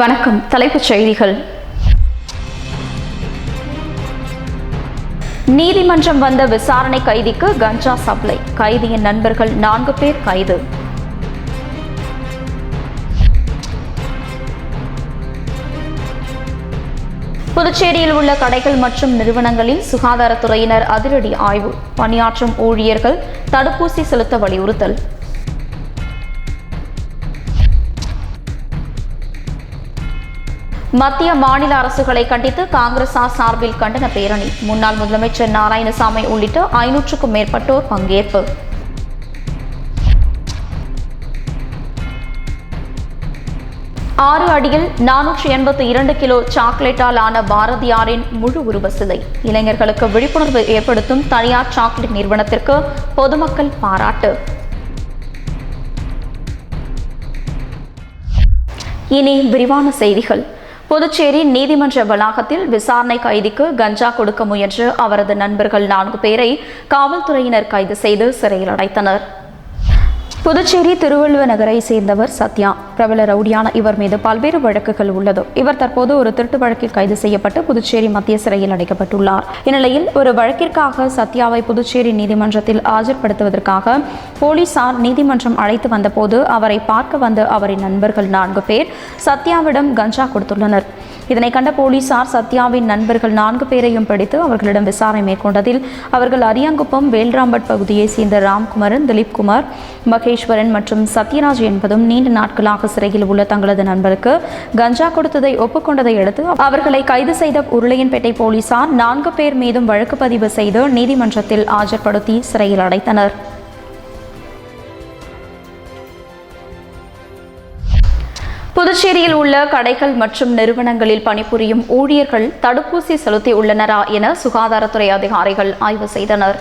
வணக்கம் தலைப்புச் செய்திகள். நீதிமன்றம் வந்த விசாரணை கைதிக்கு கஞ்சா சப்ளை கைதியின் நண்பர்கள் நான்கு பேர் கைது. புதுச்சேரியில் உள்ள கடைகள் மற்றும் நிறுவனங்களில் சுகாதாரத்துறையினர் அதிரடி ஆய்வு பணியாற்றும் ஊழியர்கள் தடுப்பூசி செலுத்த வலியுறுத்தல். மத்திய மாநில அரசுகளை கண்டித்து காங்கிரசார் சார்பில் கண்டன பேரணி. முன்னாள் முதலமைச்சர் நாராயணசாமி உள்ளிட்ட ஐநூற்றுக்கும் மேற்பட்டோர் பங்கேற்பு. ஆறு அடியில் நானூற்றி எண்பத்தி இரண்டு கிலோ சாக்லேட்டால் ஆன பாரதியாரின் முழு உருவ சிலை. இளைஞர்களுக்கு விழிப்புணர்வு ஏற்படுத்தும் தனியார் சாக்லேட் நிறுவனத்திற்கு பொதுமக்கள் பாராட்டு. இனி விரிவான செய்திகள். புதுச்சேரி நீதிமன்ற வளாகத்தில் விசாரணை கைதிக்கு கஞ்சா கொடுக்க முயன்று அவரது நண்பர்கள் நான்கு பேரை காவல்துறையினர் கைது செய்து சிறையில் அடைத்தனர். புதுச்சேரி திருவள்ளுவ நகரை சேர்ந்தவர் சத்யா. பிரபல ரவுடியான இவர் மீது பல்வேறு வழக்குகள் உள்ளது. இவர் தற்போது ஒரு திருட்டு வழக்கில் கைது செய்யப்பட்டு புதுச்சேரி மத்திய சிறையில் அடைக்கப்பட்டுள்ளார். இந்நிலையில் ஒரு வழக்கிற்காக சத்யாவை புதுச்சேரி நீதிமன்றத்தில் ஆஜர்படுத்துவதற்காக போலீசார் நீதிமன்றம் அழைத்து வந்தபோது அவரை பார்க்க வந்த அவரின் நண்பர்கள் நான்கு பேர் சத்யாவிடம் கஞ்சா கொடுத்துள்ளனர். இதனை கண்ட போலீசார் சத்யாவின் நண்பர்கள் நான்கு பேரையும் பிடித்து அவர்களிடம் விசாரணை மேற்கொண்டதில் அவர்கள் அரியாங்குப்பம் வேல்ராம்பட் பகுதியைச் சேர்ந்த ராம்குமரன் திலீப்குமார் மகேஸ்வரன் மற்றும் சத்யராஜ் என்பதும் நீண்ட நாட்களாக சிறையில் உள்ள தங்களது நண்பருக்கு கஞ்சா கொடுத்ததை ஒப்புக்கொண்டதை அடுத்து அவர்களை கைது செய்த உருளையன்பேட்டை போலீசார் நான்கு பேர் மீதும் வழக்கு பதிவு செய்து நீதிமன்றத்தில் ஆஜர்படுத்தி சிறையில் அடைத்தனர். புதுச்சேரியில் உள்ள கடைகள் மற்றும் நிறுவனங்களில் பணிபுரியும் ஊழியர்கள் தடுப்பூசி செலுத்தி உள்ளனரா என சுகாதாரத்துறை அதிகாரிகள் ஆய்வு செய்தனர்.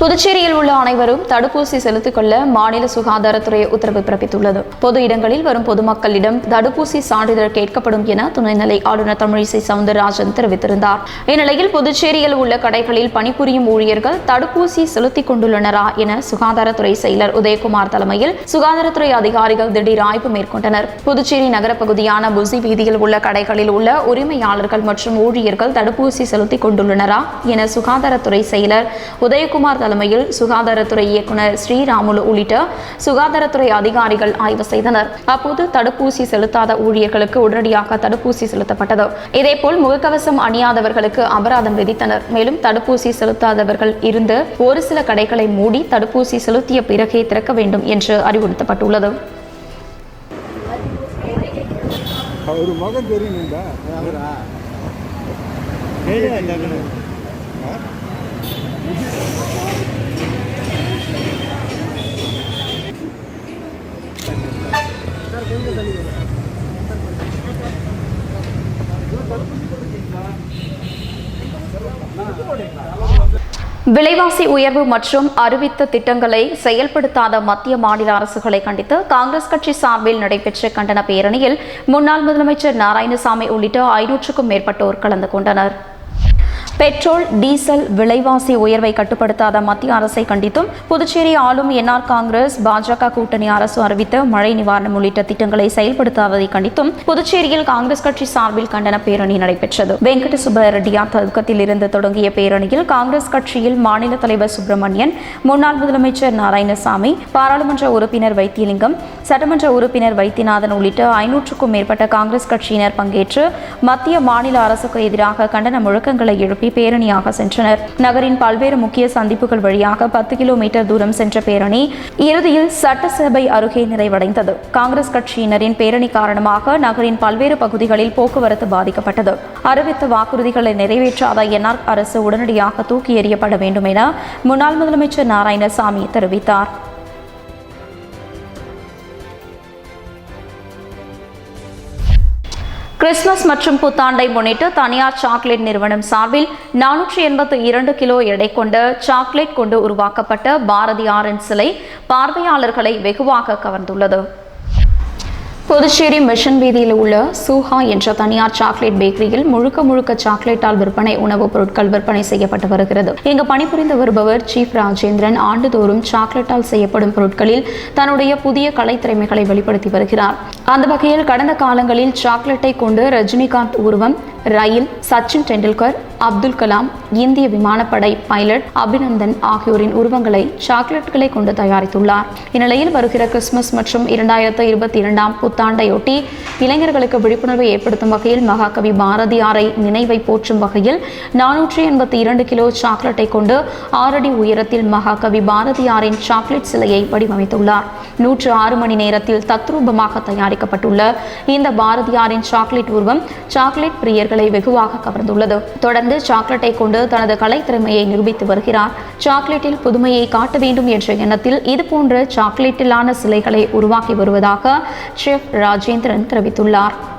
புதுச்சேரியில் உள்ள அனைவரும் தடுப்பூசி செலுத்திக் கொள்ள மாநில சுகாதாரத்துறை உத்தரவு பிறப்பித்துள்ளது. பொது இடங்களில் வரும் பொதுமக்களிடம் தடுப்பூசி சான்றிதழ் கேட்கப்படும் என துணைநிலை ஆளுநர் தமிழிசை சவுந்தரராஜன் தெரிவித்திருந்தார். இந்நிலையில் புதுச்சேரியில் உள்ள கடைகளில் பணிபுரியும் ஊழியர்கள் தடுப்பூசி செலுத்திக் கொண்டுள்ளனரா என சுகாதாரத்துறை செயலர் உதயகுமார் தலைமையில் சுகாதாரத்துறை அதிகாரிகள் திடீர் ஆய்வு மேற்கொண்டனர். புதுச்சேரி நகர பகுதியான புசி வீதியில் உள்ள கடைகளில் உள்ள உரிமையாளர்கள் மற்றும் ஊழியர்கள் தடுப்பூசி செலுத்திக் கொண்டுள்ளனரா என சுகாதாரத்துறை செயலர் உதயகுமார் தலைமையில் சுகாதாரத்துறை இயக்குனர் ஸ்ரீராமுலு உள்ளிட்ட சுகாதாரத்துறை அதிகாரிகள் ஆய்வு செய்தனர். அப்போது தடுப்பூசி செலுத்தாத ஊழியர்களுக்கு உடனடியாக தடுப்பூசி செலுத்தப்பட்டது. இதேபோல் முகக்கவசம் அணியாதவர்களுக்கு அபராதம் விதித்தனர். மேலும் தடுப்பூசி செலுத்தாதவர்கள் இருந்த ஒரு சில கடைகளை மூடி தடுப்பூசி செலுத்திய பிறகே திறக்க வேண்டும் என்று அறிவுறுத்தப்பட்டுள்ளது. அவர் மகன் தெரியுங்களா அவரா? விலைவாசி உயர்வு மற்றும் அறிவித்த திட்டங்களை செயல்படுத்தாத மத்திய மாநில அரசுகளை கண்டித்து காங்கிரஸ் கட்சி சார்பில் நடைபெற்ற கண்டன பேரணியில் முன்னாள் முதலமைச்சர் நாராயணசாமி உள்ளிட்ட ஐநூற்றுக்கும் மேற்பட்டோர் கலந்து கொண்டனர். பெட்ரோல் டீசல் விலைவாசி உயர்வை கட்டுப்படுத்தாத மத்திய அரசை கண்டித்தும் புதுச்சேரி ஆளும் என்ஆர் காங்கிரஸ் பாஜக கூட்டணி அரசு அறிவித்த மழை நிவாரணம் உள்ளிட்ட திட்டங்களை செயல்படுத்தாததை கண்டித்தும் புதுச்சேரியில் காங்கிரஸ் கட்சி சார்பில் கண்டன பேரணி நடைபெற்றது. வெங்கட சுப்பரெட்டியார் ததுக்கத்தில் இருந்து தொடங்கிய பேரணியில் காங்கிரஸ் கட்சியில் மாநில தலைவர் சுப்பிரமணியன் முன்னாள் முதலமைச்சர் நாராயணசாமி பாராளுமன்ற உறுப்பினர் வைத்தியலிங்கம் சட்டமன்ற உறுப்பினர் வைத்தியநாதன் உள்ளிட்ட ஐநூற்றுக்கும் மேற்பட்ட காங்கிரஸ் கட்சியினர் பங்கேற்று மத்திய மாநில அரசுக்கு எதிராக கண்டன முழக்கங்களை எழுப்பி பேரணியாக சென்றனர். நகரின் பல்வேறு முக்கிய சந்திப்புகள் வழியாக பத்து கிலோமீட்டர் தூரம் சென்ற பேரணி இறுதியில் சட்டசபை அருகே நிறைவடைந்தது. காங்கிரஸ் கட்சியினரின் பேரணி காரணமாக நகரின் பல்வேறு பகுதிகளில் போக்குவரத்து பாதிக்கப்பட்டது. அறிவித்த வாக்குறுதிகளை நிறைவேற்றாத என்ஆர் அரசு உடனடியாக தூக்கி எறியப்பட வேண்டும் என முன்னாள் முதலமைச்சர் நாராயணசாமி தெரிவித்தார். கிறிஸ்துமஸ் மற்றும் புத்தாண்டை முன்னிட்டு தனியார் சாக்லேட் நிறுவனம் சார்பில் நானூற்றி எண்பத்து இரண்டு கிலோ எடை கொண்ட சாக்லேட் கொண்டு உருவாக்கப்பட்ட பாரதியாரின் சிலை பார்வையாளர்களை வெகுவாக கவர்ந்துள்ளது. புதுச்சேரி மிஷன் வீதியில் உள்ள சூஹா என்ற தனியார் சாக்லேட் பேக்கரியில் முழுக்க முழுக்க சாக்லேட்டால் விற்பனை உணவுப் பொருட்கள் விற்பனை செய்யப்பட்டு வருகிறது. இங்கு பணிபுரிந்து வருபவர் சீஃப் ராஜேந்திரன் ஆண்டுதோறும் சாக்லேட்டால் செய்யப்படும் பொருட்களில் தன்னுடைய புதிய கலைத்திறமைகளை வெளிப்படுத்தி வருகிறார். அந்த வகையில் கடந்த காலங்களில் சாக்லேட்டை கொண்டு ரஜினிகாந்த் உருவம் ரயில் சச்சின் டெண்டுல்கர் அப்துல் கலாம் இந்திய விமானப்படை பைலட் அபிநந்தன் ஆகியோரின் உருவங்களை சாக்லேட்களை கொண்டு தயாரித்துள்ளார். இந்நிலையில் வருகிற கிறிஸ்துமஸ் மற்றும் இரண்டாயிரத்து இருபத்தி இரண்டாம் புத்தாண்டையொட்டி இளைஞர்களுக்கு விழிப்புணர்வை ஏற்படுத்தும் வகையில் மகாகவி பாரதியாரை நினைவை போற்றும் வகையில் நானூற்றி எண்பத்தி இரண்டு கிலோ சாக்லேட்டை கொண்டு ஆறடி உயரத்தில் மகாகவி பாரதியாரின் சாக்லேட் சிலையை வடிவமைத்துள்ளார். நூற்று ஆறு மணி நேரத்தில் தத்ரூபமாக தயாரிக்கப்பட்டுள்ள இந்த பாரதியாரின் சாக்லேட் உருவம் சாக்லேட் பிரியர்களை வெகுவாக கவர்ந்துள்ளது. தொடர்ந்து சாக்லேட்டை கொண்டு தனது கலைத்திறமையை நிரூபித்து வருகிறார். சாக்லேட்டில் புதுமையை காட்ட வேண்டும் என்ற எண்ணத்தில் இதுபோன்ற சாக்லேட்டிலான சிலைகளை உருவாக்கி வருவதாக செஃப் ராஜேந்திரன் தெரிவித்துள்ளார்.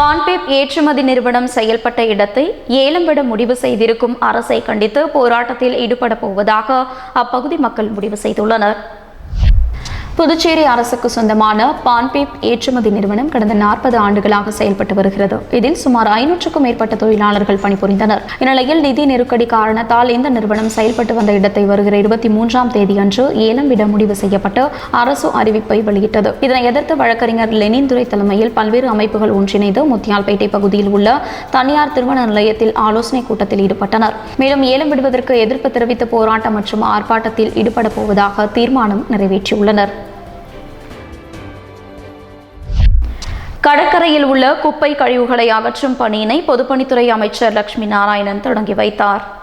பான்பேப் ஏற்றுமதி நிறுவனம் செயல்பட்ட இடத்தை ஏலம் விட முடிவு செய்திருக்கும் அரசை கண்டித்து போராட்டத்தில் ஈடுபட போவதாக அப்பகுதி மக்கள் முடிவு செய்துள்ளனர். புதுச்சேரி அரசுக்கு சொந்தமான பான்பேப் ஏற்றுமதி நிறுவனம் கடந்த நாற்பது ஆண்டுகளாக செயல்பட்டு வருகிறது. இதில் சுமார் ஐநூற்றுக்கும் மேற்பட்ட தொழிலாளர்கள் பணிபுரிந்தனர். இந்நிலையில் நிதி நெருக்கடி காரணத்தால் இந்த நிறுவனம் செயல்பட்டு வந்த இடத்தை வருகிற இருபத்தி மூன்றாம் தேதி அன்று ஏலம் விட முடிவு செய்யப்பட்டு அரசு அறிவிப்பை வெளியிட்டது. இதனை எதிர்த்து வழக்கறிஞர் லெனின் துரை தலைமையில் பல்வேறு அமைப்புகள் ஒன்றிணைந்து முத்தியால்பேட்டை பகுதியில் உள்ள தனியார் திருமண நிலையத்தில் ஆலோசனை கூட்டத்தில் ஈடுபட்டனர். மேலும் ஏலம் விடுவதற்கு எதிர்ப்பு தெரிவித்து போராட்டம் மற்றும் ஆர்ப்பாட்டத்தில் ஈடுபட போவதாக தீர்மானம் நிறைவேற்றியுள்ளனர். கடற்கரையில் உள்ள குப்பை கழிவுகளை அகற்றும் பணியினை பொதுப்பணித்துறை அமைச்சர் லட்சுமி நாராயணன் தொடங்கி வைத்தார்.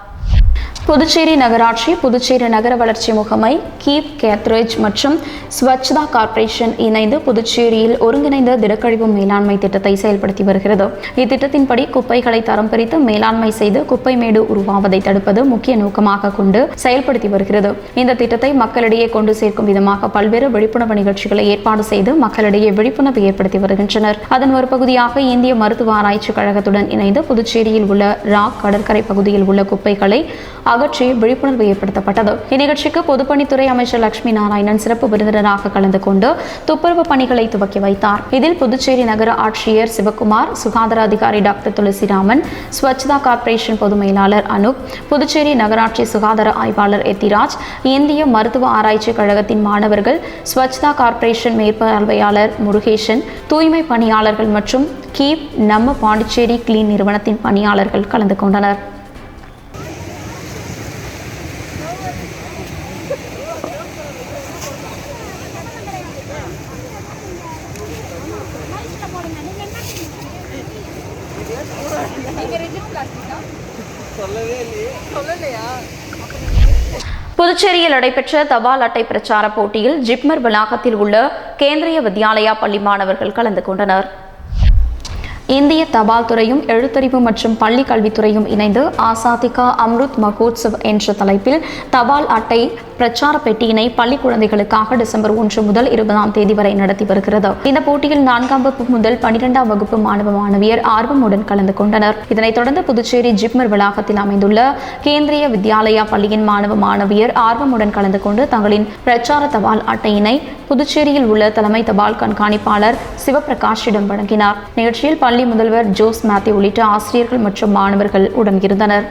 புதுச்சேரி நகராட்சி புதுச்சேரி நகர வளர்ச்சி முகமை கீப் கேத்ரேஜ் மற்றும் ஸ்வச்தா கார்ப்பரேஷன் இணைந்து புதுச்சேரியில் ஒருங்கிணைந்த திடக்கழிவு மேலாண்மை திட்டத்தை செயல்படுத்தி வருகிறது. இத்திட்டத்தின்படி குப்பைகளை தரம் பிரித்து மேலாண்மை செய்து குப்பை மேடு உருவாவதை தடுப்பது முக்கிய நோக்கமாக கொண்டு செயல்படுத்தி வருகிறது. இந்த திட்டத்தை மக்களிடையே கொண்டு சேர்க்கும் விதமாக பல்வேறு விழிப்புணர்வு நிகழ்ச்சிகளை ஏற்பாடு செய்து மக்களிடையே விழிப்புணர்வு ஏற்படுத்தி வருகின்றனர். அதன் ஒரு பகுதியாக இந்திய மருத்துவ ஆராய்ச்சி கழகத்துடன் இணைந்து புதுச்சேரியில் உள்ள ராக் கடற்கரை பகுதியில் உள்ள குப்பைகளை அகற்றி விழிப்புணர்வு ஏற்படுத்தப்பட்டது. இந்நிகழ்ச்சிக்கு பொதுப்பணித்துறை அமைச்சர் லட்சுமி நாராயணன் சிறப்பு விருந்தினராக கலந்து கொண்டு துப்புரவு பணிகளை துவக்கி வைத்தார். இதில் புதுச்சேரி நகர ஆட்சியர் சிவகுமார் சுகாதார அதிகாரி டாக்டர் துளசிராமன் ஸ்வச்தா கார்ப்பரேஷன் பொது மேலாளர் அனுப் புதுச்சேரி நகராட்சி சுகாதார ஆய்வாளர் எத்திராஜ் இந்திய மருத்துவ ஆராய்ச்சி கழகத்தின் மாணவர்கள் ஸ்வச்தா கார்ப்பரேஷன் மேற்பார்வையாளர் முருகேசன் தூய்மை பணியாளர்கள் மற்றும் கீப் நம்ம பாண்டிச்சேரி கிளீன் நிறுவனத்தின் பணியாளர்கள் கலந்து கொண்டனர் புதுச்சேரியில் நடைபெற்ற தபால் அட்டை பிரச்சார போட்டியில் ஜிப்மர் வளாகத்தில் உள்ள கேந்திரிய வித்யாலயா பள்ளி மாணவர்கள் கலந்து கொண்டனர். இந்திய தபால் துறையும் எழுத்தறிவு மற்றும் பள்ளி கல்வித்துறையும் இணைந்து ஆசாதிகா அம்ருத் மகோத்சவ் என்ற தலைப்பில் தபால் அட்டை பிரச்சார பெட்டியினை பள்ளி குழந்தைகளுக்காக டிசம்பர் ஒன்று முதல் இருபதாம் தேதி வரை நடத்தி வருகிறது. இந்த போட்டியில் நான்காம் வகுப்பு முதல் பனிரெண்டாம் வகுப்பு மாணவ மாணவியர் ஆர்வமுடன் கலந்து கொண்டனர். இதனைத் தொடர்ந்து புதுச்சேரி ஜிப்மர் வளாகத்தில் அமைந்துள்ள கேந்திரிய வித்யாலயா பள்ளியின் மாணவ மாணவியர் ஆர்வமுடன் கலந்து கொண்டு தங்களின் பிரச்சார தபால் அட்டையினை புதுச்சேரியில் உள்ள தலைமை தபால் கண்காணிப்பாளர் சிவபிரகாஷிடம் வழங்கினார். நிகழ்ச்சியில் பள்ளி முதல்வர் ஜோஸ் மேத்யூ உள்ளிட்ட ஆசிரியர்கள் மற்றும் மாணவர்கள் உடன் இருந்தனர்.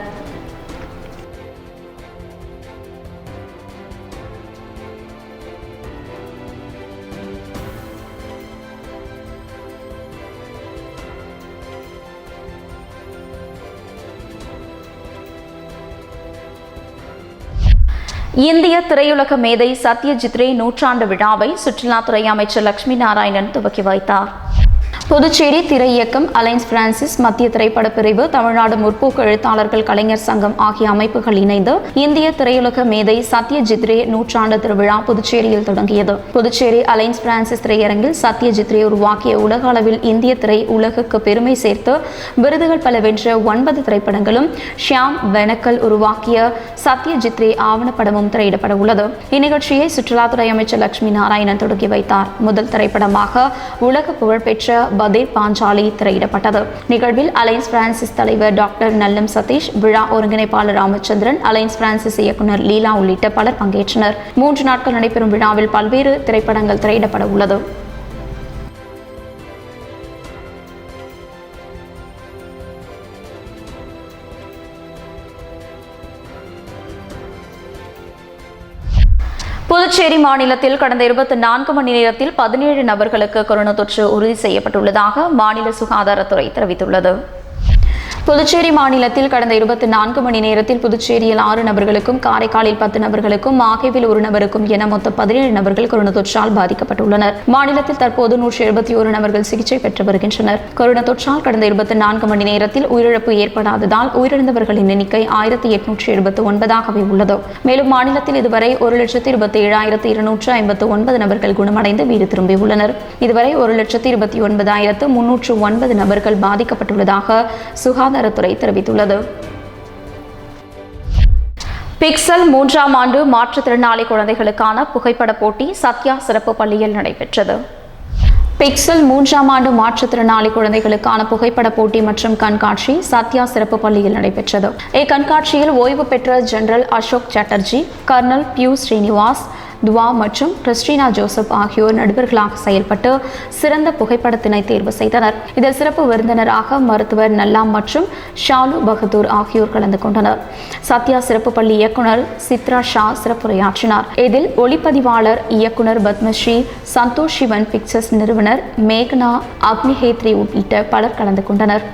இந்திய திரையுலக மேதை சத்யஜித் ரே நூற்றாண்டு விழாவை சுற்றுலாத்துறை அமைச்சர் லட்சுமி நாராயணன் துவக்கி வைத்தார். புதுச்சேரி திரையக்கம் அலைன்ஸ் பிரான்சிஸ் மத்திய திரைப்பட பிரிவு தமிழ்நாடு முற்போக்கு எழுத்தாளர்கள் கலைஞர் சங்கம் ஆகிய அமைப்புகள் இணைந்து இந்திய திரையுலக மேதை சத்யஜித்ரே நூற்றாண்டு திருவிழா புதுச்சேரியில் தொடங்கியது. புதுச்சேரி அலைன்ஸ் பிரான்சிஸ் திரையரங்கில் சத்யஜித்ரே உருவாக்கிய உலக அளவில் இந்திய திரை உலகுக்கு பெருமை சேர்த்து விருதுகள் பல வென்ற ஒன்பது திரைப்படங்களும் ஷியாம் வெனக்கல் உருவாக்கிய சத்யஜித்ரே ஆவணப்படமும் திரையிடப்பட உள்ளது. இந்நிகழ்ச்சியை சுற்றுலாத்துறை அமைச்சர் லட்சுமி நாராயணன் தொடங்கி வைத்தார். முதல் திரைப்படமாக உலக புகழ்பெற்ற பதேவ் பாஞ்சாலி திரையிடப்பட்டது. நிகழ்வில் அலைன்ஸ் பிரான்சிஸ் தலைவர் டாக்டர் நல்லம் சதீஷ் விழா ஒருங்கிணைப்பாளர் ராமச்சந்திரன் அலைன்ஸ் பிரான்சிஸ் இயக்குனர் லீலா உள்ளிட்ட பலர் பங்கேற்றனர். மூன்று நாட்கள் நடைபெறும் விழாவில் பல்வேறு திரைப்படங்கள் திரையிடப்பட உள்ளது. புதுச்சேரி மாநிலத்தில் கடந்த இருபத்தி நான்கு மணி நேரத்தில் பதினேழு நபர்களுக்கு கொரோனா தொற்று உறுதி செய்யப்பட்டுள்ளதாக மாநில சுகாதாரத்துறை தெரிவித்துள்ளது. புதுச்சேரி மாநிலத்தில் கடந்த இருபத்தி நான்கு மணி நேரத்தில் புதுச்சேரியில் ஆறு நபர்களுக்கும் காரைக்காலில் பத்து நபர்களுக்கும் மாகேவில் ஒரு நபருக்கும் என மொத்தம் பதினேழு நபர்கள் கொரோனா தொற்றால் பாதிக்கப்பட்டுள்ளனர். மாநிலத்தில் தற்போது நூற்றி எழுபத்தி ஒரு நபர்கள் சிகிச்சை பெற்று வருகின்றனர். கொரோனா தொற்றால் கடந்த இருபத்தி நான்கு மணி நேரத்தில் உயிரிழப்பு ஏற்படாததால் உயிரிழந்தவர்களின் எண்ணிக்கை ஆயிரத்தி எட்நூற்றி எழுபத்தி ஒன்பதாகவே உள்ளது. மேலும் மாநிலத்தில் இதுவரை ஒரு லட்சத்தி இருபத்தி ஏழாயிரத்தி இருநூற்று ஐம்பத்து ஒன்பது நபர்கள் குணமடைந்து வீடு திரும்பியுள்ளனர். இதுவரை ஒரு லட்சத்தி இருபத்தி ஒன்பதாயிரத்து முன்னூற்று ஒன்பது நபர்கள் பாதிக்கப்பட்டுள்ளதாக சுகாதாரத்துறை தெரிவித்துள்ளது. பிக்சல் மூன்றாம் ஆண்டு மாற்றுத்திறனாளி குழந்தைகளுக்கான புகைப்பட போட்டி சத்யா சிறப்பு பள்ளியில் நடைபெற்றது. பிக்சல் மூன்றாம் ஆண்டு மாற்றுத்திறனாளி குழந்தைகளுக்கான புகைப்பட போட்டி மற்றும் கண்காட்சி சத்யா சிறப்பு பள்ளியில் நடைபெற்றது. இக்கண்காட்சியில் ஓய்வு பெற்ற ஜெனரல் அசோக் சாட்டர்ஜி கர்னல் பியூ ஸ்ரீனிவாஸ் துவா மற்றும் கிறிஸ்டினா ஜோசப் ஆகியோர் நடுவர்களாக செயல்பட்டு சிறந்த புகைப்படத்தினை தேர்வு செய்தனர். இதில் சிறப்பு விருந்தினராக மருத்துவர் நல்லாம் மற்றும் ஷாலு பகதூர் ஆகியோர் கலந்து கொண்டனர். சத்யா சிறப்பு பள்ளி இயக்குனர் சித்ரா ஷா சிறப்புரையாற்றினார். இதில் ஒளிப்பதிவாளர் இயக்குனர் பத்மஸ்ரீ சந்தோஷ் சிவன் பிக்சர்ஸ் நிறுவனர் மேகனா அக்னிஹேத்ரி உள்ளிட்ட பலர் கலந்து கொண்டனர்.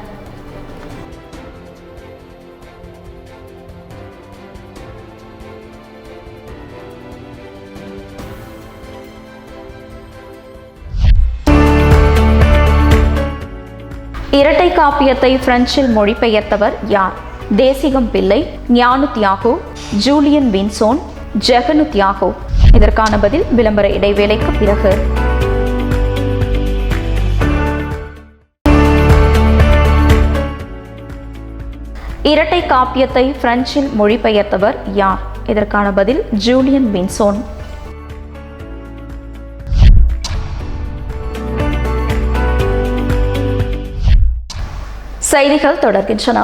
இரட்டை காப்பியத்தை பிரெஞ்சில் மொழிபெயர்த்தவர் யார்? தேசிகம் பிள்ளை ஞானு தியாகோ ஜூலியன் வின்சோன் ஜெகனு தியாகோ. இதற்கான பதில் விளம்பர இடைவேளைக்கு பிறகு. இரட்டை காப்பியத்தை பிரெஞ்சில் மொழிபெயர்த்தவர் யார்? இதற்கான பதில் ஜூலியன் வின்சோன். செய்திகள் தொடர்கின்றன.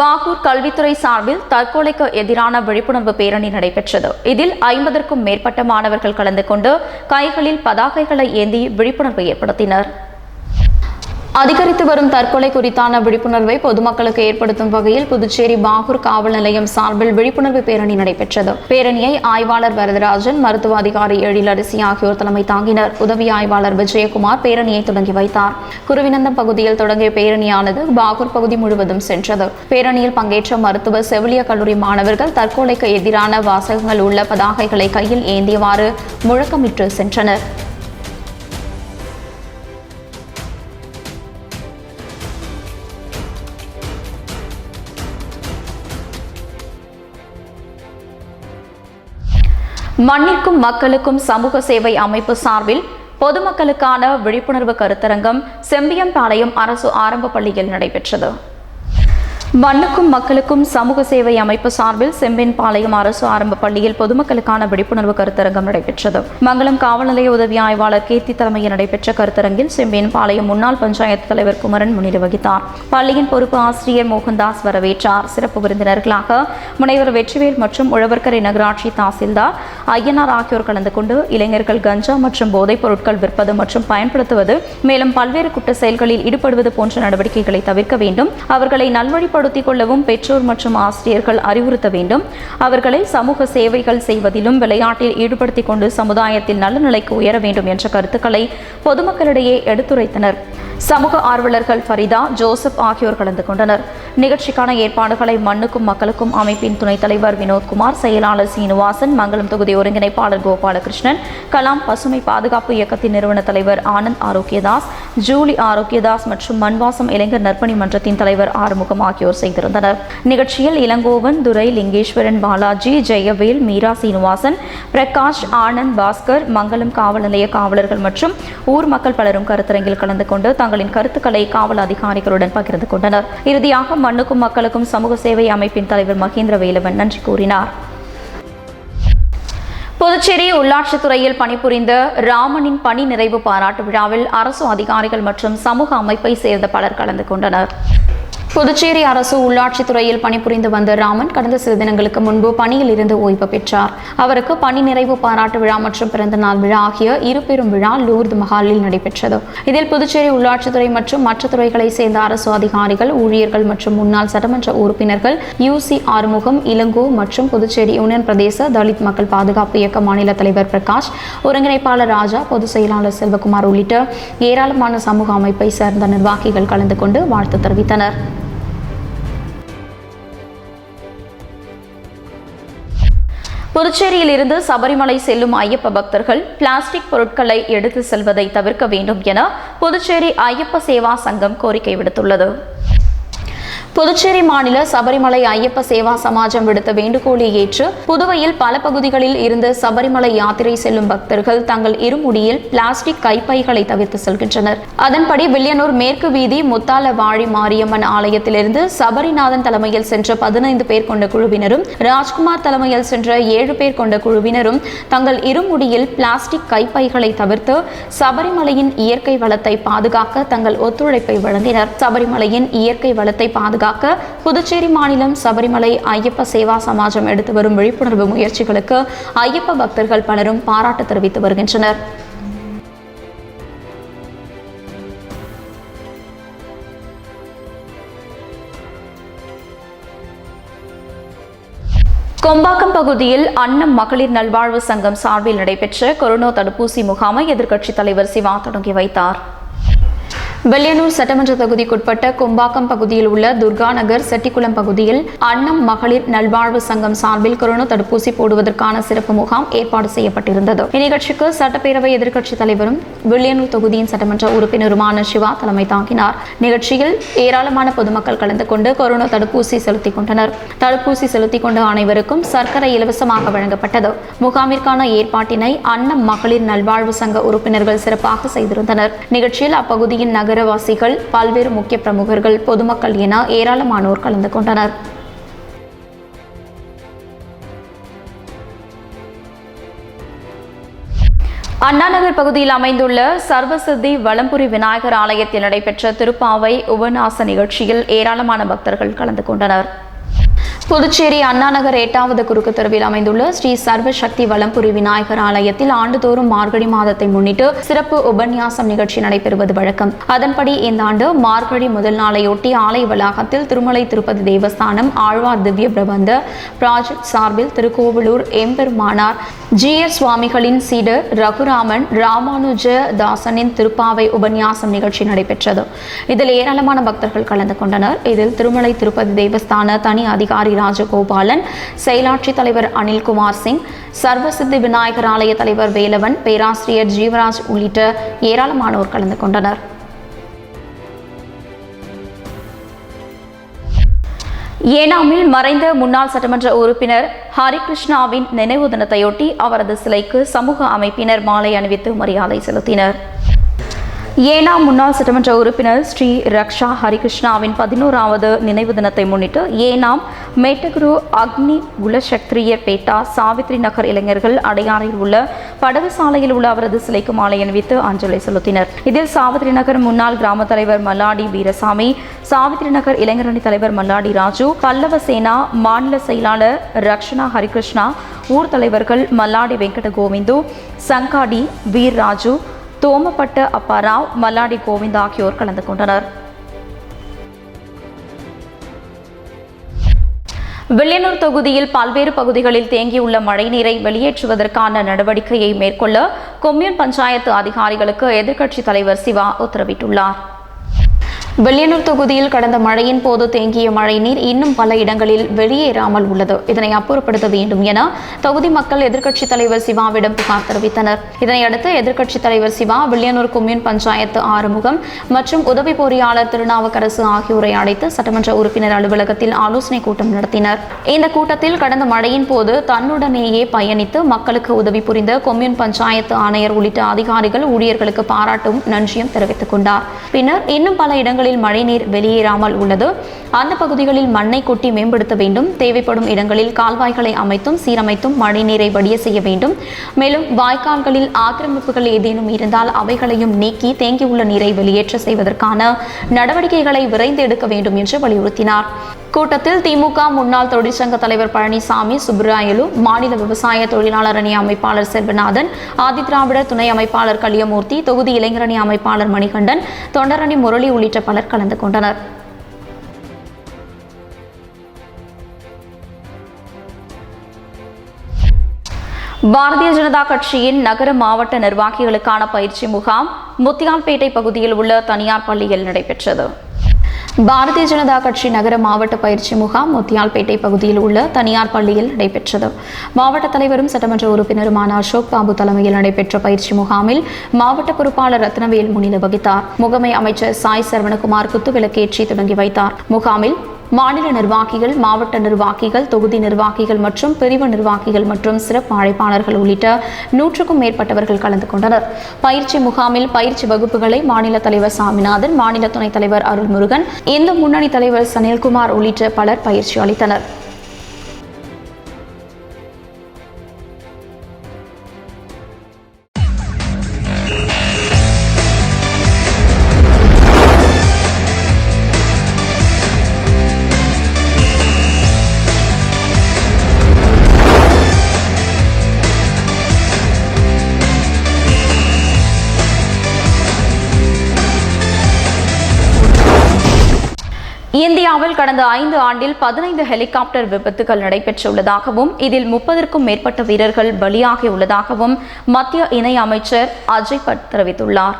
பாகூர் கல்வித்துறை சார்பில் தற்கொலைக்கு எதிரான விழிப்புணர்வு பேரணி நடைபெற்றது. இதில் ஐம்பதற்கும் மேற்பட்ட மாணவர்கள் கலந்து கொண்டு கைகளில் பதாகைகளை ஏந்தி விழிப்புணர்வு ஏற்படுத்தினர். அதிகரித்து வரும் தற்கொலை குறித்தான விழிப்புணர்வை பொதுமக்களுக்கு ஏற்படுத்தும் வகையில் புதுச்சேரி பாகூர் காவல் நிலையம் சார்பில் விழிப்புணர்வு பேரணி நடைபெற்றது. பேரணியை ஆய்வாளர் வரதராஜன் மருத்துவ அதிகாரி எழிலரசி ஆகியோர் தலைமை தாங்கினர். உதவி ஆய்வாளர் விஜயகுமார் பேரணியை தொடங்கி வைத்தார். குருவினந்தம் பகுதியில் தொடங்கிய பேரணியானது பாகூர் பகுதி முழுவதும் சென்றது. பேரணியில் பங்கேற்ற மருத்துவ செவிலிய கல்லூரி மாணவர்கள் தற்கொலைக்கு எதிரான வாசகங்கள் உள்ள பதாகைகளை கையில் ஏந்தியவாறு முழக்கமிட்டு சென்றனர். மன்னிக்கும் மக்களுக்கும் சமூக சேவை அமைப்பு சார்பில் பொதுமக்களுக்கான விழிப்புணர்வு கருத்தரங்கம் செம்பியம்பாளையம் அரசு ஆரம்ப பள்ளியில் நடைபெற்றது. மண்ணுக்கும் மக்களுக்கும் சமூக சேவை அமைப்பு சார்பில் செம்பின்பாளையம் அரசு ஆரம்ப பள்ளியில் பொதுமக்களுக்கான விழிப்புணர்வு கருத்தரங்கம் நடைபெற்றது. மங்களம் காவல் நிலைய உதவி ஆய்வாளர் கீர்த்தி தலைமையில் நடைபெற்ற கருத்தரங்கில் செம்பின்பாளையம் முன்னாள் பஞ்சாயத்து தலைவர் குமரன் முன்னிலை வகித்தார். பள்ளியின் பொறுப்பு ஆசிரியர் மோகன்தாஸ் வரவேற்றார். சிறப்பு விருந்தினர்களாக முனைவர் வெற்றிவேல் மற்றும் உழவர்கரை நகராட்சி தாசில்தார் ஐயனார் ஆகியோர் கலந்து கொண்டு இளைஞர்கள் கஞ்சா மற்றும் போதைப் பொருட்கள் விற்பது மற்றும் பயன்படுத்துவது மேலும் பல்வேறு குற்ற செயல்களில் ஈடுபடுவது போன்ற நடவடிக்கைகளை தவிர்க்க வேண்டும். அவர்களை நல்வழிப்படுத்திக் கொள்ளவும் பெற்றோர் மற்றும் ஆசிரியர்கள் அறிவுறுத்த வேண்டும். அவர்களை சமூக சேவைகள் செய்வதிலும் விளையாட்டில் ஈடுபடுத்திக் கொண்டு சமுதாயத்தில் நல்ல நிலைக்கு உயர வேண்டும் என்ற கருத்துக்களை பொதுமக்களிடையே எடுத்துரைத்தனர். சமூக ஆர்வலர்கள் ஃபரிதா ஜோசப் ஆகியோர் கலந்து கொண்டனர். நிகழ்ச்சிக்கான ஏற்பாடுகளை மண்ணுக்கும் மக்களுக்கும் அமைப்பின் துணைத் தலைவர் வினோத்குமார் செயலாளர் சீனிவாசன் மங்களம் தொகுதி ஒருங்கிணைப்பாளர் கோபாலகிருஷ்ணன் கலாம் பசுமை பாதுகாப்பு இயக்கத்தின் நிறுவன தலைவர் ஆனந்த் ஆரோக்கியதாஸ் ஜூலி ஆரோக்கியதாஸ் மற்றும் மண்வாசம் இளைஞர் நற்பணி மன்றத்தின் தலைவர் ஆறுமுகம் ஆகியோர் செய்திருந்தனர். நிகழ்ச்சியில் இளங்கோவன் துரை லிங்கேஸ்வரன் பாலாஜி ஜெயவேல் மீரா சீனிவாசன் பிரகாஷ் ஆனந்த் பாஸ்கர் மங்களம் காவல் நிலைய காவலர்கள் மற்றும் ஊர் மக்கள் பலரும் கருத்தரங்கில் கலந்து கொண்டு தங்களின் கருத்துக்களை காவல் அதிகாரிகளுடன் பகிர்ந்து கொண்டனர். இறுதியாக மண்ணுக்கும் மக்களுக்கும் சமூக சேவை அமைப்பின் தலைவர் மகேந்திர வேலவன் நன்றி கூறினார். புதுச்சேரி உள்ளாட்சித்துறையில் பணிபுரிந்த ராமனின் பணி நிறைவு பாராட்டு விழாவில் அரசு அதிகாரிகள் மற்றும் சமூக அமைப்பை சேர்ந்த பலர் கலந்து கொண்டனர். புதுச்சேரி அரசு உள்ளாட்சித்துறையில் பணிபுரிந்து வந்த ராமன் கடந்த சில தினங்களுக்கு முன்பு பணியில் இருந்து ஓய்வு பெற்றார். அவருக்கு பணி நிறைவு பாராட்டு விழா மற்றும் பிறந்த நாள் விழா ஆகிய இரு பெரும் விழா லூர்து மஹாலில் நடைபெற்றது. இதில் புதுச்சேரி உள்ளாட்சித்துறை மற்றும் மற்ற துறைகளை சேர்ந்த அரசு அதிகாரிகள் ஊழியர்கள் மற்றும் முன்னாள் சட்டமன்ற உறுப்பினர்கள் யூசி ஆறுமுகம் இளங்கோ மற்றும் புதுச்சேரி யூனியன் பிரதேச தலித் மக்கள் பாதுகாப்பு இயக்க மாநில தலைவர் பிரகாஷ் ஒருங்கிணைப்பாளர் ராஜா பொதுச் செயலாளர் செல்வகுமார் உள்ளிட்ட ஏராளமான சமூக அமைப்பை சேர்ந்த நிர்வாகிகள் கலந்து கொண்டு வாழ்த்து தெரிவித்தனர். புதுச்சேரியில் இருந்து சபரிமலை செல்லும் ஐயப்ப பக்தர்கள் பிளாஸ்டிக் பொருட்களை எடுத்து செல்வதை தவிர்க்க வேண்டும் என புதுச்சேரி ஐயப்ப சேவா சங்கம் கோரிக்கை விடுத்துள்ளது. புதுச்சேரி மாநில சபரிமலை ஐயப்ப சேவா சமாஜம் விடுத்த வேண்டுகோளை ஏற்று புதுவையில் பல பகுதிகளில் இருந்து சபரிமலை யாத்திரை செல்லும் பக்தர்கள் தங்கள் இருமுடியில் பிளாஸ்டிக் கைப்பைகளை தவிர்த்து செல்கின்றனர். அதன்படி வில்லியனூர் மேற்கு வீதி முத்தால வாழி மாரியம்மன் ஆலயத்திலிருந்து சபரிநாதன் தலைமையில் சென்ற பதினைந்து பேர் கொண்ட குழுவினரும் ராஜ்குமார் தலைமையில் சென்ற ஏழு பேர் கொண்ட குழுவினரும் தங்கள் இருமுடியில் பிளாஸ்டிக் கைப்பைகளை தவிர்த்து சபரிமலையின் இயற்கை வளத்தை பாதுகாக்க தங்கள் ஒத்துழைப்பை வழங்கினர். சபரிமலையின் இயற்கை வளத்தை பாதுகாக்க பாதுகாக்க புதுச்சேரி மாநிலம் சபரிமலை ஐயப்ப சேவா சமாஜம் எடுத்து வரும் விழிப்புணர்வு முயற்சிகளுக்கு ஐயப்ப பக்தர்கள் பலரும் பாராட்டு தெரிவித்து வருகின்றனர். கொம்பாக்கம் பகுதியில் அன்னம் மகளிர் நல்வாழ்வு சங்கம் சார்பில் நடைபெற்ற கொரோனா தடுப்பூசி முகாமை எதிர்க்கட்சித் தலைவர் சிவா தொடங்கி வைத்தார். வெள்ளியனூர் சட்டமன்ற தொகுதிக்குட்பட்ட கும்பாக்கம் பகுதியில் உள்ள துர்கா நகர் செட்டிக்குளம் பகுதியில் அன்னம் மகளிர் நல்வாழ்வு சங்கம் சார்பில் கொரோனா தடுப்பூசி போடுவதற்கான சிறப்பு முகாம் ஏற்பாடு செய்யப்பட்டிருந்தது. இந்நிகழ்ச்சிக்கு சட்டப்பேரவை எதிர்க்கட்சித் தலைவரும் வெள்ளியனூர் தொகுதியின் சட்டமன்ற உறுப்பினருமான சிவா தலைமை தாங்கினார். நிகழ்ச்சியில் ஏராளமான பொதுமக்கள் கலந்து கொண்டு கொரோனா தடுப்பூசி செலுத்திக் கொண்டனர். தடுப்பூசி செலுத்திக் கொண்ட அனைவருக்கும் சர்க்கரை இலவசமாக வழங்கப்பட்டது. முகாமிற்கான ஏற்பாட்டினை அன்னம் மகளிர் நல்வாழ்வு சங்க உறுப்பினர்கள் சிறப்பாக செய்திருந்தனர். நிகழ்ச்சியில் அப்பகுதியின் நகர நகரவாசிகள் பல்வேறு முக்கிய பிரமுகர்கள் பொதுமக்கள் என ஏராளமானோர் கலந்து கொண்டனர். அண்ணாநகர் பகுதியில் அமைந்துள்ள சர்வசித்தி வலம்புரி விநாயகர் ஆலயத்தில் நடைபெற்ற திருப்பாவை உபநாச நிகழ்ச்சியில் ஏராளமான பக்தர்கள் கலந்து கொண்டனர். புதுச்சேரி அண்ணாநகர் எட்டாவது குறுக்கு தெருவில் அமைந்துள்ள ஸ்ரீ சர்வசக்தி வலம்புரி விநாயகர் ஆலயத்தில் ஆண்டுதோறும் மார்கழி மாதத்தை முன்னிட்டு சிறப்பு உபன்யாசம் நிகழ்ச்சி நடைபெறுவது வழக்கம். அதன்படி இந்த ஆண்டு மார்கழி முதல் நாளையொட்டி ஆலய வளாகத்தில் திருமலை திருப்பதி தேவஸ்தானம் ஆழ்வார் திவ்ய பிரபந்த ப்ராஜெக்ட் சார்பில் திருக்கோவிலூர் எம்பெருமானார் ஜி எஸ் சுவாமிகளின் சீடர் ரகுராமன் ராமானுஜ தாசனின் திருப்பாவை உபன்யாசம் நிகழ்ச்சி நடைபெற்றது. இதில் ஏராளமான பக்தர்கள் கலந்து கொண்டனர். இதில் திருமலை திருப்பதி தேவஸ்தான தனி அதிகாரி ராஜகோபாலன் செயலாட்சி தலைவர் அனில்குமார் சிங் சர்வசித்தி விநாயகர் ஆலய தலைவர் வேலவன் பேராசிரியர் ஜீவராஜ் உள்ளிட்ட ஏராளமானோர் கலந்து கொண்டனர். ஏனாமில் மறைந்த முன்னாள் சட்டமன்ற உறுப்பினர் ஹரிகிருஷ்ணாவின் நினைவு தினத்தையொட்டி அவரது சிலைக்கு சமூக அமைப்பினர் மாலை அணிவித்து மரியாதை செலுத்தினர். ஏனாம் முன்னாள் சட்டமன்ற உறுப்பினர் ஸ்ரீ ரக்ஷா ஹரிகிருஷ்ணாவின் பதினோராவது நினைவு தினத்தை முன்னிட்டு ஏனாம் மேட்டகுரு அக்னி குலசக்திரியர் பேட்டா சாவித்ரி நகர் இளைஞர்கள் அடையாறில் உள்ள படகு சாலையில் உள்ள அவரது சிலைக்கு மாலை அணிவித்து அஞ்சலி செலுத்தினர். இதில் சாவித்ரி நகர் முன்னாள் கிராம தலைவர் மல்லாடி வீரசாமி சாவித்ரி நகர் இளைஞரணி தலைவர் மல்லாடி ராஜு பல்லவ சேனா மாநில செயலாளர் ரக்ஷனா ஹரிகிருஷ்ணா ஊர் தலைவர்கள் மல்லாடி வெங்கட கோவிந்து சங்காடி வீர் ராஜு தோமப்பட்ட அப்பாராவ் மல்லாடி கோவிந்த் ஆகியோர் கலந்து கொண்டனர். வில்லியனூர் தொகுதியில் பல்வேறு பகுதிகளில் தேங்கியுள்ள மழைநீரை வெளியேற்றுவதற்கான நடவடிக்கையை மேற்கொள்ள கொம்யூன் பஞ்சாயத்து அதிகாரிகளுக்கு எதிர்க்கட்சித் தலைவர் சிவா உத்தரவிட்டுள்ளார். வெள்ளியனூர் தொகுதியில் கடந்த மழையின் போது தேங்கிய மழைநீர் இன்னும் பல இடங்களில் வெளியேறாமல் உள்ளது. இதனை அப்புறப்படுத்த வேண்டும் என தொகுதி மக்கள் எதிர்க்கட்சித் தலைவர் சிவாவிடம் புகார் தெரிவித்தனர். இதனையடுத்து எதிர்க்கட்சித் தலைவர் சிவா வெள்ளியனூர் கொம்யூன் பஞ்சாயத்து ஆறுமுகம் மற்றும் உதவி பொறியாளர் திருநாவுக்கரசு ஆகியோரை அழைத்து சட்டமன்ற உறுப்பினர் அலுவலகத்தில் ஆலோசனை கூட்டம் நடத்தினர். இந்த கூட்டத்தில் கடந்த மழையின் போது தன்னுடனேயே பயணித்து மக்களுக்கு உதவி புரிந்த கொம்யூன் பஞ்சாயத்து ஆணையர் உள்ளிட்ட அதிகாரிகள் ஊழியர்களுக்கு பாராட்டும் நன்றியும் தெரிவித்துக் கொண்டார். பின்னர் இன்னும் பல இடங்களில் பகுதிகளில் மழைநீர் வெளியேறாமல் உள்ளது. அந்த பகுதிகளில் மண்ணை கொட்டி மேம்படுத்த வேண்டும். தேவைப்படும் இடங்களில் கால்வாய்களை அமைத்தும் சீரமைத்தும் மழைநீரை வடிய செய்ய வேண்டும். மேலும் வாய்க்கால்களில் ஆக்கிரமிப்புகள் ஏதேனும் இருந்தால் அவைகளையும் நீக்கி தேங்கியுள்ள நீரை வெளியேற்ற செய்வதற்கான நடவடிக்கைகளை விரைந்து எடுக்க வேண்டும் என்று வலியுறுத்தினார். கூட்டத்தில் திமுக முன்னாள் தொழிற்சங்க தலைவர் பழனிசாமி சுப்ராயலு மாநில விவசாய தொழிலாளர் அணி அமைப்பாளர் செல்வநாதன் ஆதிதிராவிடர் துணை அமைப்பாளர் கலியமூர்த்தி தொகுதி இளைஞரணி அமைப்பாளர் மணிகண்டன் தொண்டரணி முரளி உள்ளிட்ட பலர் கலந்து கொண்டனர். பாரதிய ஜனதா கட்சியின் நகர மாவட்ட நிர்வாகிகளுக்கான பயிற்சி முகாம் முத்தியால்பேட்டை பகுதியில் உள்ள தனியார் பள்ளியில் நடைபெற்றது. பாரதிய ஜனதா கட்சி நகர மாவட்ட பயிற்சி முகாம் முத்தியால்பேட்டை பகுதியில் உள்ள தனியார் பள்ளியில் நடைபெற்றது. மாவட்ட தலைவரும் சட்டமன்ற உறுப்பினருமான அசோக் பாபு தலைமையில் நடைபெற்ற பயிற்சி முகாமில் மாவட்ட பொறுப்பாளர் ரத்னவேல் முன்னிலை வகித்தார். முகமை அமைச்சர் சாய் சரவணகுமார் குத்துவிளக்கேற்றி தொடங்கி வைத்தார். முகாமில் மாநில நிர்வாகிகள் மாவட்ட நிர்வாகிகள் தொகுதி நிர்வாகிகள் மற்றும் பிரிவு நிர்வாகிகள் மற்றும் சிறப்பு அழைப்பாளர்கள் உள்ளிட்ட நூற்றுக்கும் மேற்பட்டவர்கள் கலந்து கொண்டனர். பயிற்சி முகாமில் பயிற்சி வகுப்புகளை மாநில தலைவர் சாமிநாதன் மாநில துணைத் தலைவர் அருள்முருகன் இந்து முன்னணி தலைவர் சனில்குமார் உள்ளிட்ட பலர் பயிற்சி அளித்தனர். இந்தியாவில் கடந்த ஐந்து ஆண்டில் பதினைந்து ஹெலிகாப்டர் விபத்துகள் நடைபெற்றுள்ளதாகவும் இதில் முப்பதற்கும் மேற்பட்ட வீரர்கள் பலியாகியுள்ளதாகவும் மத்திய இணை அமைச்சர் அஜய் பட் தெரிவித்துள்ளார்.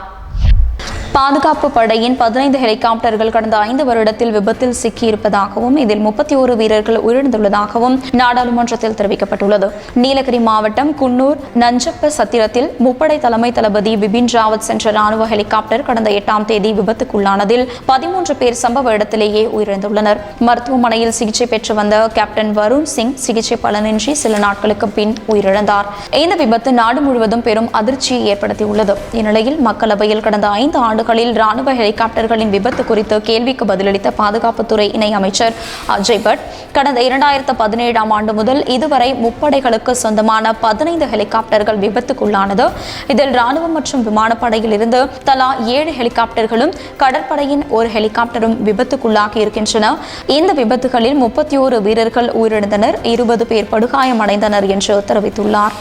பாதுகாப்பு படையின் பதினைந்து ஹெலிகாப்டர்கள் கடந்த ஐந்து வருடத்தில் விபத்தில் சிக்கியிருப்பதாகவும் இதில் முப்பத்தி ஒரு வீரர்கள் உயிரிழந்துள்ளதாகவும் நாடாளுமன்றத்தில் தெரிவிக்கப்பட்டுள்ளது. நீலகிரி மாவட்டம் குன்னூர் நஞ்சப்ப சத்திரத்தில் முப்படை தலைமை தளபதி பிபின் ராவத் சென்ற ராணுவ ஹெலிகாப்டர் கடந்த எட்டாம் தேதி விபத்துக்குள்ளானதில் பதிமூன்று பேர் சம்பவ இடத்திலேயே உயிரிழந்துள்ளனர். மருத்துவமனையில் சிகிச்சை பெற்று வந்த கேப்டன் வருண் சிங் சிகிச்சை பலனின்றி சில நாட்களுக்கு பின் உயிரிழந்தார். இந்த விபத்து நாடு முழுவதும் பெரும் அதிர்ச்சியை ஏற்படுத்தியுள்ளது. இந்நிலையில் மக்களவையில் கடந்த ஐந்து ஆண்டு நாடுகளில் ராணுவ ஹெலிகாப்டர்களின் விபத்து குறித்து கேள்விக்கு பதிலளித்த பாதுகாப்புத்துறை இணை அமைச்சர் அஜய் பட் கடந்த இரண்டாயிரத்து பதினேழாம் ஆண்டு முதல் இதுவரை முப்படைகளுக்கு சொந்தமான பதினைந்து ஹெலிகாப்டர்கள் விபத்துக்குள்ளானது. இதில் ராணுவம் மற்றும் விமானப்படையில் இருந்து தலா ஏழு ஹெலிகாப்டர்களும் கடற்படையின் ஒரு ஹெலிகாப்டரும் விபத்துக்குள்ளாகி இருக்கின்றன. இந்த விபத்துகளில் முப்பத்தி ஓரு வீரர்கள் உயிரிழந்தனர் இருபது பேர் படுகாயமடைந்தனர் என்று தெரிவித்துள்ளார்.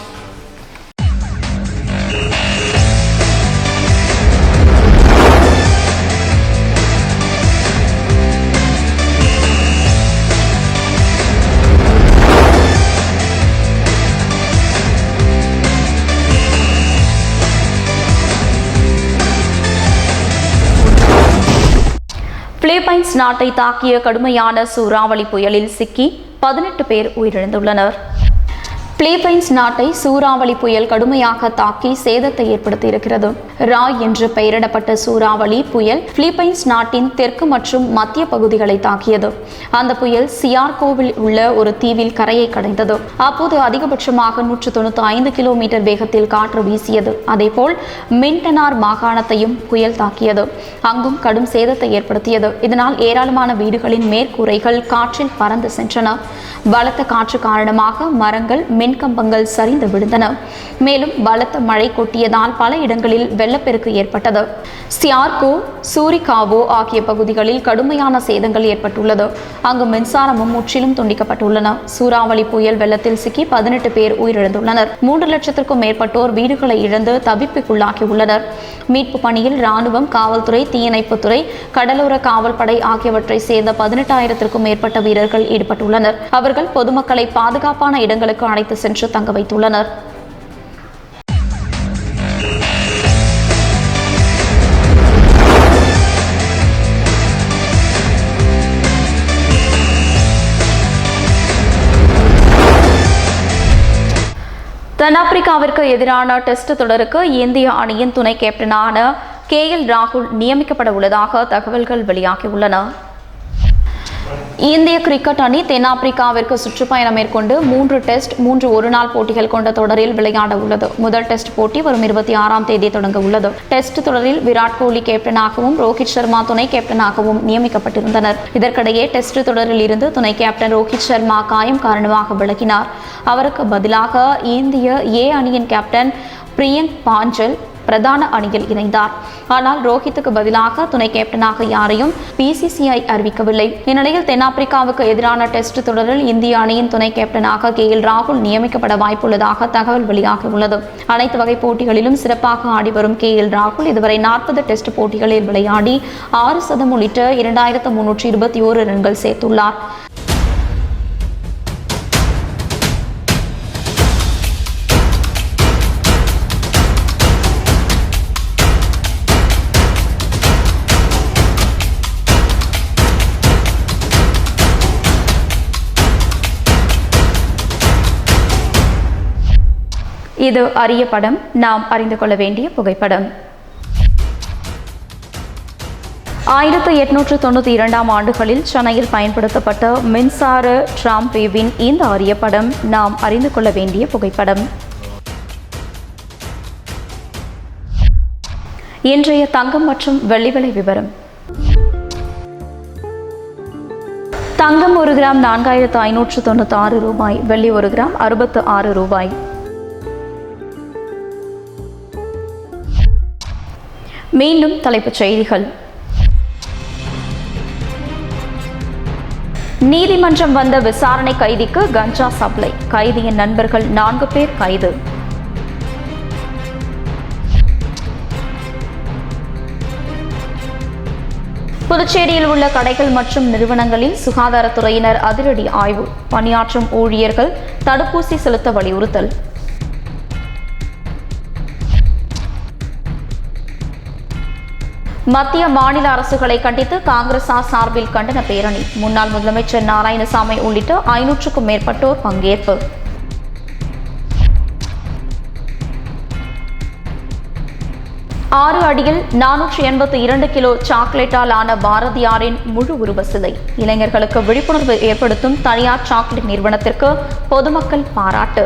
பிலிப்பைன்ஸ் நாட்டை தாக்கிய கடுமையான சூறாவளி புயலில் சிக்கி பதினெட்டு பேர் உயிரிழந்துள்ளனர். பிலிப்பைன்ஸ் நாட்டை சூறாவளி புயல் கடுமையாக தாக்கி சேதத்தை ஏற்படுத்தியிருக்கிறது. ராய் என்று பெயரிடப்பட்ட சூறாவளி புயல் பிலிப்பைன்ஸ் நாட்டின் தெற்கு மற்றும் மத்திய பகுதிகளை தாக்கியது. அந்த புயல் சியார்கோவில் உள்ள ஒரு தீவில் கரையை கடைந்தது. அப்போது அதிகபட்சமாக நூற்று தொண்ணூத்தி ஐந்து கிலோமீட்டர் வேகத்தில் காற்று வீசியது. அதேபோல் மின்டனார் மாகாணத்தையும் புயல் தாக்கியது. அங்கும் கடும் சேதத்தை ஏற்படுத்தியது. இதனால் ஏராளமான வீடுகளின் மேற்கூரைகள் காற்றில் பறந்து சென்றன. பலத்த காற்று காரணமாக மரங்கள் மின் மின்கம்பங்கள் சரிந்து விழுந்தன. மேலும் பலத்த மழை கொட்டியதால் பல இடங்களில் வெள்ளப்பெருக்கு ஏற்பட்டது. சியார்கோ சூரிகாவோ ஆகிய பகுதிகளில் கடுமையான சேதங்கள் ஏற்பட்டுள்ளது. அங்கு மின்சாரமும் முற்றிலும் துண்டிக்கப்பட்டுள்ளன. சூறாவளி புயல் வெள்ளத்தில் சிக்கி பதினெட்டு பேர் உயிரிழந்துள்ளனர். மூன்று லட்சத்திற்கும் மேற்பட்டோர் வீடுகளை இழந்து தவிப்புக்குள்ளாகியுள்ளனர். மீட்பு பணியில் ராணுவம் காவல்துறை தீயணைப்புத்துறை கடலோர காவல்படை ஆகியவற்றை சேர்ந்த பதினெட்டாயிரத்திற்கும் மேற்பட்ட வீரர்கள் ஈடுபட்டுள்ளனர். அவர்கள் பொதுமக்களை பாதுகாப்பான இடங்களுக்கு அழைத்து சென்று தங்க வைத்துள்ளனர். தென்னாப்பிரிக்காவிற்கு எதிரான டெஸ்ட் தொடருக்கு இந்திய அணியின் துணை கேப்டனான கே எல் ராகுல் நியமிக்கப்பட உள்ளதாக தகவல்கள் வெளியாகியுள்ளன. இந்திய கிரிக்கெட் அணி தென்னாப்பிரிக்காவிற்கு சுற்றுப்பயணம் மேற்கொண்டு மூன்று டெஸ்ட் மூன்று ஒருநாள் போட்டிகள் கொண்ட தொடரில் விளையாட உள்ளது. முதல் டெஸ்ட் போட்டி வரும் இருபத்தி ஆறாம் தேதி தொடங்க உள்ளது. டெஸ்ட் தொடரில் விராட் கோலி கேப்டனாகவும் ரோஹித் சர்மா துணை கேப்டனாகவும் நியமிக்கப்பட்டிருந்தனர். இதற்கிடையே டெஸ்ட் தொடரில் இருந்து துணை கேப்டன் ரோஹித் சர்மா காயம் காரணமாக விலகினார். அவருக்கு பதிலாக இந்திய ஏ அணியின் கேப்டன் பிரியங்க் பாஞ்சல் பிரதான அணியில் இணைந்தார். ஆனால் ரோஹித்துக்கு பதிலாக துணை கேப்டனாக யாரையும் பிசிசிஐ அறிவிக்கவில்லை. இந்நிலையில் தென்னாப்பிரிக்காவுக்கு எதிரான டெஸ்ட் தொடரில் இந்திய அணியின் துணை கேப்டனாக கே எல் ராகுல் நியமிக்கப்பட வாய்ப்புள்ளதாக தகவல் வெளியாகியுள்ளது. அனைத்து வகை போட்டிகளிலும் சிறப்பாக ஆடி வரும் கே எல் ராகுல் இதுவரை நாற்பது டெஸ்ட் போட்டிகளில் விளையாடி ஆறு சதம் உள்ளிட்ட இரண்டாயிரத்து முன்னூற்றி இருபத்தி ஓரு ரன்கள் சேர்த்துள்ளார். இது அரிய படம். நாம் அறிந்து கொள்ள வேண்டிய புகைப்படம். ஆயிரத்து எட்நூற்று தொண்ணூற்றி இரண்டாம் ஆண்டுகளில் சென்னையில் பயன்படுத்தப்பட்ட மின்சார ட்ராம்பேவின் இந்த அரிய படம். நாம் அறிந்து கொள்ள வேண்டிய புகைப்படம். இன்றைய தங்கம் மற்றும் வெள்ளி விலை விவரம். தங்கம் ஒரு கிராம் நான்காயிரத்து ஐநூற்று தொண்ணூற்றி ஆறு ரூபாய் வெள்ளி ஒரு கிராம் அறுபத்து ஆறு ரூபாய். மீண்டும் தலைப்புச் செய்திகள். நீதிமன்றம் வந்த விசாரணை கைதிக்கு கஞ்சா சப்ளை. கைதியின் நண்பர்கள் நான்கு பேர் கைது. புதுச்சேரியில் உள்ள கடைகள் மற்றும் நிறுவனங்களில் சுகாதாரத்துறையினர் அதிரடி ஆய்வு. பணியாற்றும் ஊழியர்கள் தடுப்பூசி செலுத்த வலியுறுத்தல். மத்திய மாநில அரசுகளை கண்டித்து காங்கிரசார் சார்பில் கண்டன பேரணி. முன்னாள் முதலமைச்சர் நாராயணசாமி உள்ளிட்ட ஐநூற்றுக்கும் மேற்பட்டோர் பங்கேற்பு. ஆறு அடியில் நானூற்றி எண்பத்தி இரண்டு கிலோ சாக்லேட்டால் ஆன பாரதியாரின் முழு உருவ சிலை. இளைஞர்களுக்கு விழிப்புணர்வு ஏற்படுத்தும் தனியார் சாக்லேட் நிறுவனத்திற்கு பொதுமக்கள் பாராட்டு.